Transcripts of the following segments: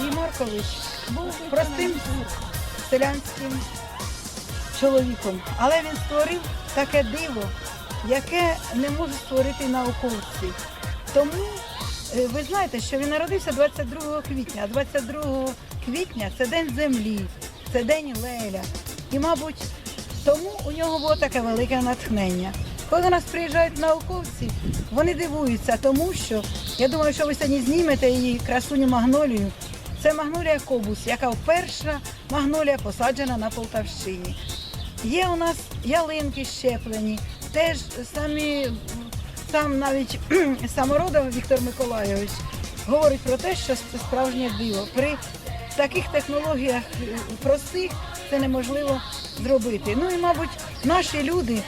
Сергій Маркович був простим селянським чоловіком, але він створив таке диво, яке не можуть створити науковці. Тому е, ви знаєте, що він народився 22 квітня, а 22 квітня це день землі, це день Леля. І, мабуть, тому у нього було таке велике натхнення. Коли до нас приїжджають науковці, вони дивуються, тому що я думаю, що ви сьогодні знімете її красуню магнолію. Це магнолія кобус, яка вперша магнолія посаджена на Полтавщині. Є у нас ялинки щеплені, теж самі сам навіть самородов Віктор Миколайович говорить про те, що це справжнє диво. При таких технологіях е, простих це неможливо зробити. Ну і, мабуть, наші люди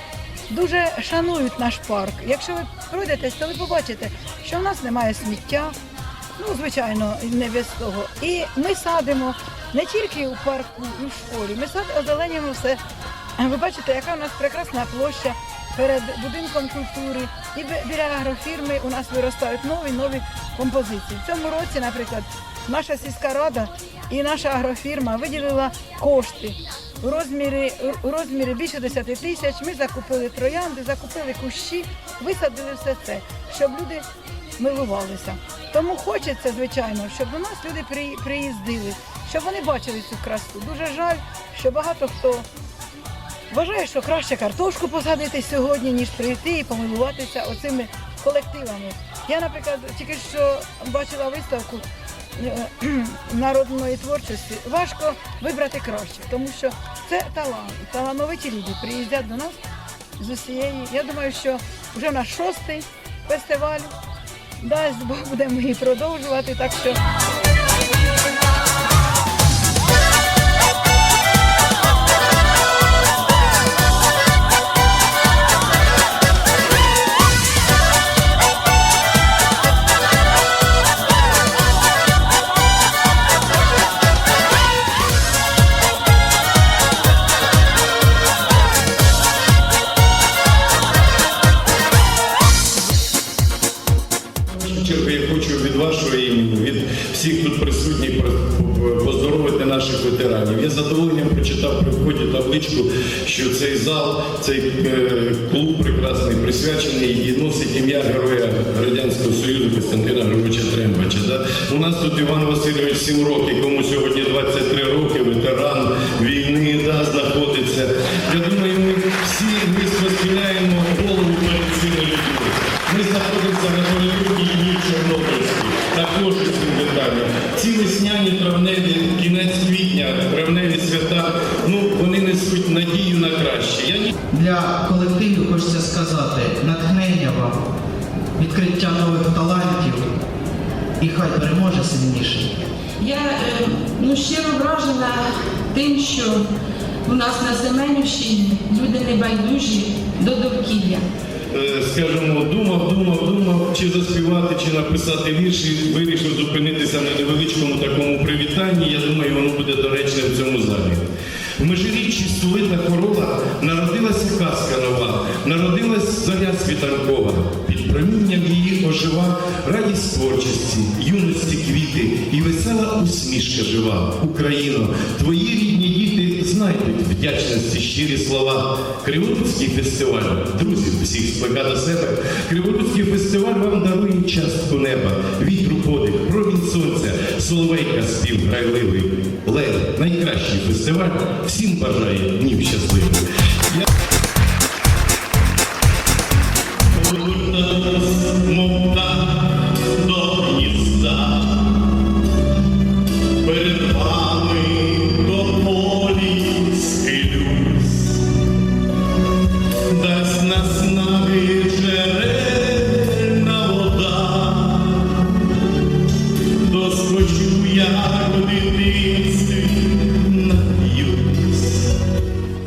дуже шанують наш парк. Якщо ви пройдетесь, то ви побачите, що в нас немає сміття. Ну, звичайно, не без того. І ми садимо не тільки у парку і в школі, ми сад озеленюємо все. Ви бачите, яка у нас прекрасна площа перед будинком культури. І біля агрофірми у нас виростають нові нові композиції. В цьому році, наприклад, наша сільська рада і наша агрофірма виділила кошти у розмірі, у розмірі більше 10 тисяч. Ми закупили троянди, закупили кущі, висадили все це, щоб люди милувалися. Тому хочеться, звичайно, щоб до нас люди приїздили, щоб вони бачили цю красу. Дуже жаль, що багато хто вважає, що краще картошку посадити сьогодні, ніж прийти і помилуватися оцими колективами. Я, наприклад, тільки що бачила виставку е, народної творчості. Важко вибрати краще, тому що це талант. Талановиті люди приїздять до нас з усієї. Я думаю, що вже наш шостий фестиваль. Дасть Бог будемо її продовжувати. Так що В чергу я хочу від вашого імені, від всіх тут присутніх поздоровити наших ветеранів. Я з задоволенням прочитав при вході табличку, що цей зал, цей е, клуб прекрасний присвячений і носить ім'я героя Радянського Союзу Костянтина Григоровича Трембача. Да? У нас тут Іван Васильович 7 років, кому сьогодні 23 роки, ветеран війни да, знаходиться. Я думаю, ми всі ми схиляємо голову перед цими людьми. Ми знаходимося на Королівській Ці весняні травневі, кінець квітня, травневі свята, ну вони несуть надію на краще. Я Для колективу хочеться сказати натхнення вам, відкриття нових талантів і хай переможе сильніший. Я е, ну, щиро вражена тим, що у нас на Семенівщині люди не байдужі до довкілля. Е, скажімо, думав, думав, думав, чи заспівати, чи написати вірш, і вирішив зупинитися на невеличкому такому привітанні. Я думаю, воно буде доречне в цьому залі. В межиріччі столита хорола народилася казка нова, народилась зоря світанкова. Під промінням її ожива радість творчості, юності квіти і весела усмішка жива. Україно, твої рідні знайдуть вдячності щирі слова. Криворуцький фестиваль, друзів всіх склика до себе. Криворуцький фестиваль вам дарує частку неба, вітру подих, промінь сонця, соловейка спів грайливий. Лев, найкращий фестиваль, всім бажає днів щасливих. Я-